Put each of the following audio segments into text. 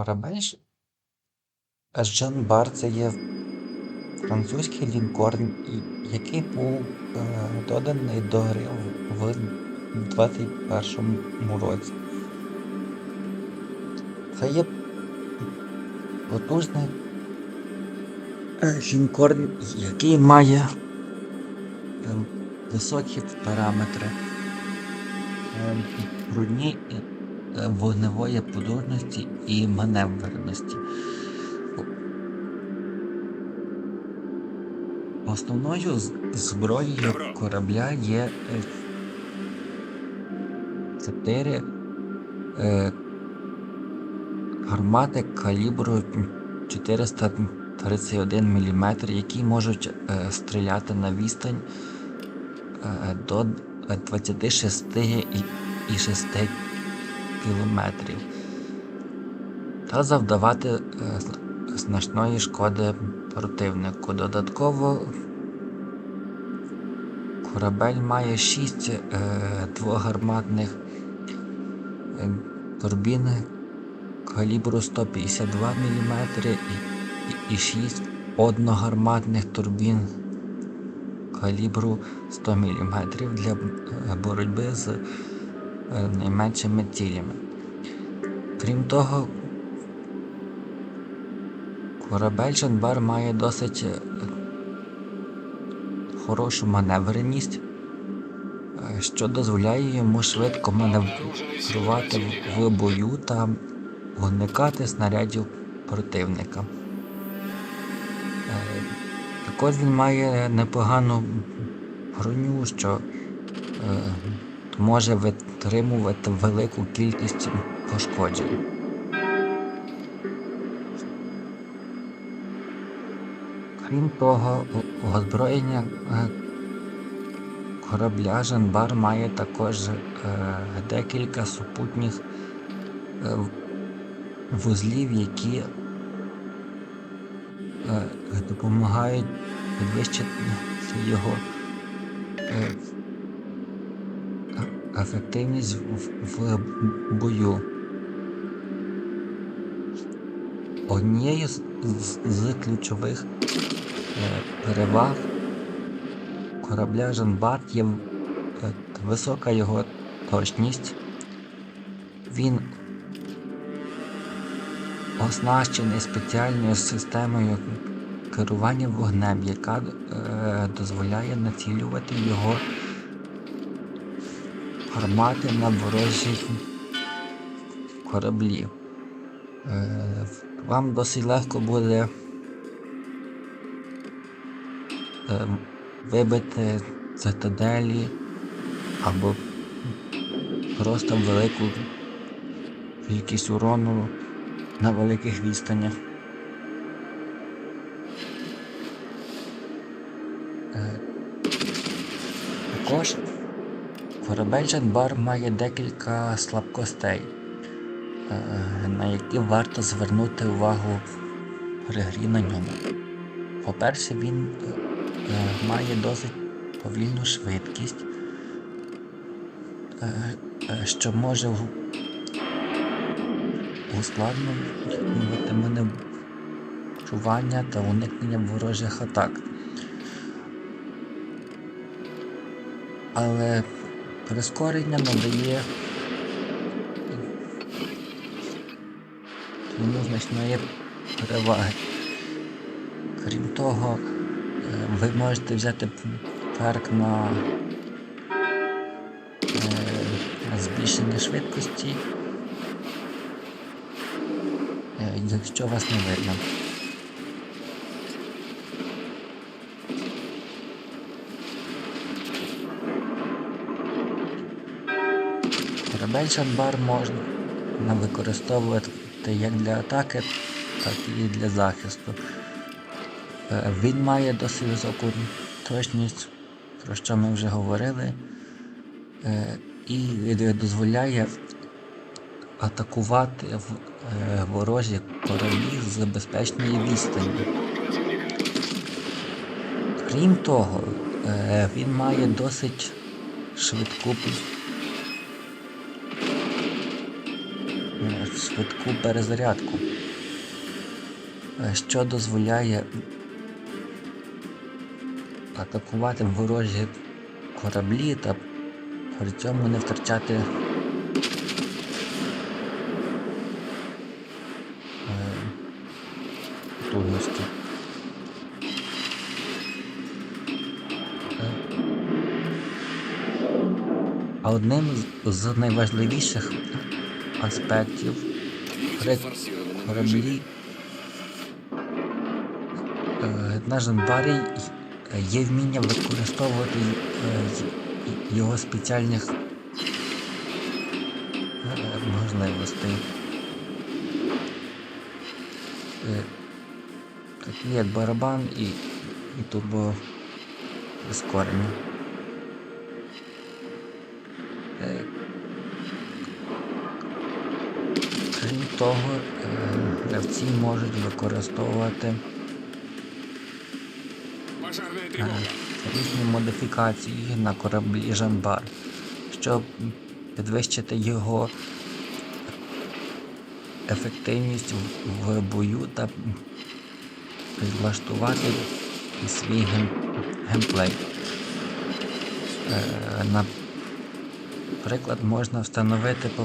Корабель Жан Бар це є французький лінкорн, який був е, доданий до гри в 21 році. Це є потужний е, лінкорн, який має е, високі параметри брудні вогневої потужності і маневреності. Основною зброєю корабля є е, чотири е, гармати калібру 431 мм, які можуть е, стріляти на відстань е, до 26,6 кілометрів та завдавати е, значної шкоди противнику. Додатково корабель має 6 е, двогарматних е, турбін калібру 152 мм і, і, і 6 одногарматних турбін калібру 100 мм для боротьби з найменшими цілями. Крім того, корабель Жанбар має досить е, хорошу маневреність, е, що дозволяє йому швидко маневрувати в- бою та уникати снарядів противника. Е, Також він має непогану броню, що може витримувати велику кількість пошкоджень. Крім того, озброєння е, корабля Жанбар має також е, декілька супутніх е, вузлів, які допомагають підвищити його ефективність в, бою. Однією з, ключових е, переваг корабля Жанбар є е, висока його точність. Він оснащений спеціальною системою керування вогнем, яка е, дозволяє націлювати його гармати на ворожі кораблі. Е, Вам досить легко буде е, вибити цитаделі або просто велику кількість урону на великих відстанях. Е, Також корабель Жанбар має декілька слабкостей, е, на які варто звернути увагу при грі на ньому. По-перше, він е, має досить повільну швидкість, е, що може ускладнювати маневрування та уникнення ворожих атак. Але прискорення надає йому значної переваги. Крім того, е, ви можете взяти перк на е, збільшення швидкості, е, якщо вас не видно. Корабель Шанбар можна використовувати як для атаки, так і для захисту. Е, Він має досить високу точність, про що ми вже говорили, е, і дозволяє атакувати е, ворожі кораблі з безпечної відстані. Крім того, він має досить швидку швидку перезарядку, е, що дозволяє атакувати ворожі кораблі та при цьому не втрачати е, потужності. Е, А одним з- з найважливіших аспектів кораблі е, на є вміння використовувати е, його спеціальних е, можливостей. Такі як барабан і, і. Е, Крім того, е, гравці можуть використовувати е, різні модифікації на кораблі Жанбар, щоб підвищити його ефективність в- бою та підлаштувати свій гейм, геймплей. Е, Наприклад, можна встановити е,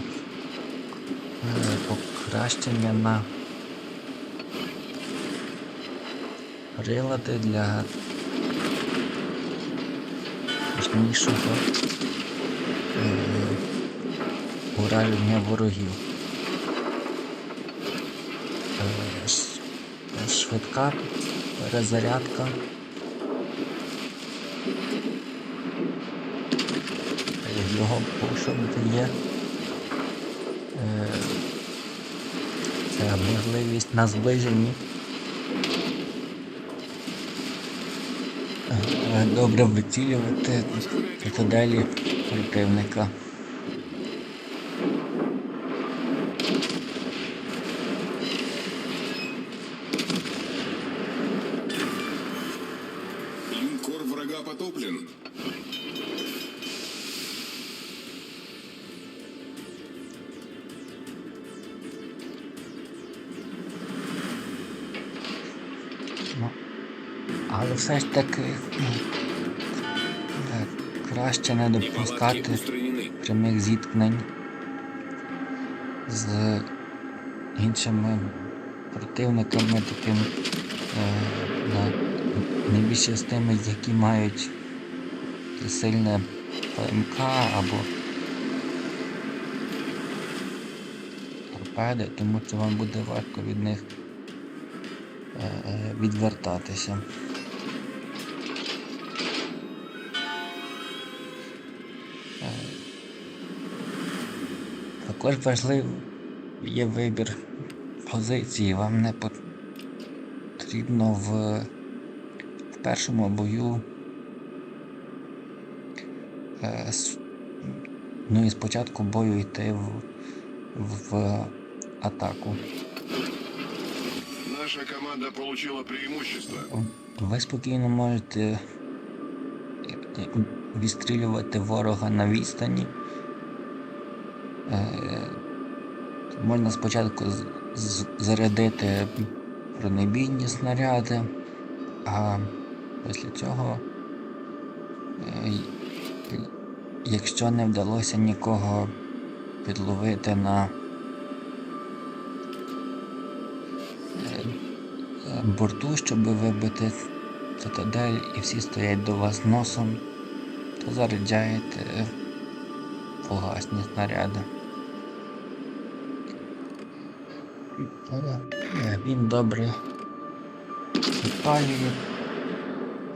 покращення на прилади для точнішого е, ураження ворогів. Е, Швидка перезарядка. Е, Його пошук дає е, це можливість на зближенні добре вицілювати цитаделі противника. Линкор врага потоплен. Все ж таки ну, е, краще не допускати прямих зіткнень з іншими противниками, такими е, найбільше з тими, які мають сильне ПМК або торпеди, тому що вам буде важко від них е, відвертатися. Також важливий є вибір позиції. Вам не потрібно в, в першому бою е, ну і спочатку бою йти в, в атаку. Наша команда получила преимущество. Ви спокійно можете е, е, відстрілювати ворога на відстані. Е, Можна спочатку зарядити бронебійні снаряди, а після цього, е, якщо не вдалося нікого підловити на е, борту, щоб вибити цитадель і всі стоять до вас носом, то заряджаєте фугасні снаряди. Він добре підпалює,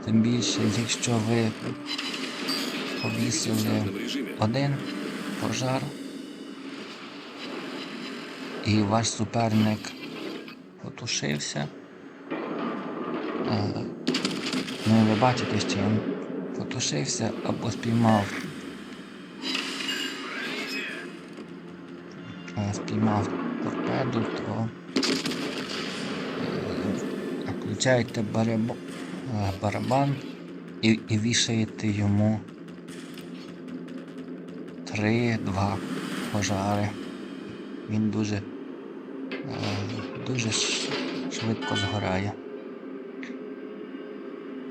тим більше, якщо ви повісили один пожар, і ваш суперник потушився. Е, Ну, ви бачите, що він потушився або спіймав. е, Спіймав торпеду, то е, включаєте е, барабан і, і вішаєте йому три-два пожари він дуже, е, дуже швидко згорає.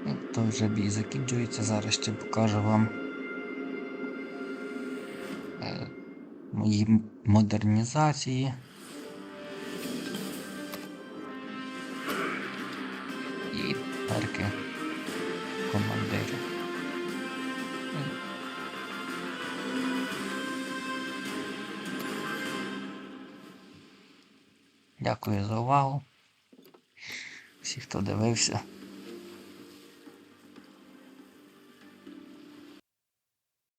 Ну, То вже бій закінчується. Зараз ще покажу вам мої модернізації. І перки командира. Дякую за увагу. Всі, хто дивився.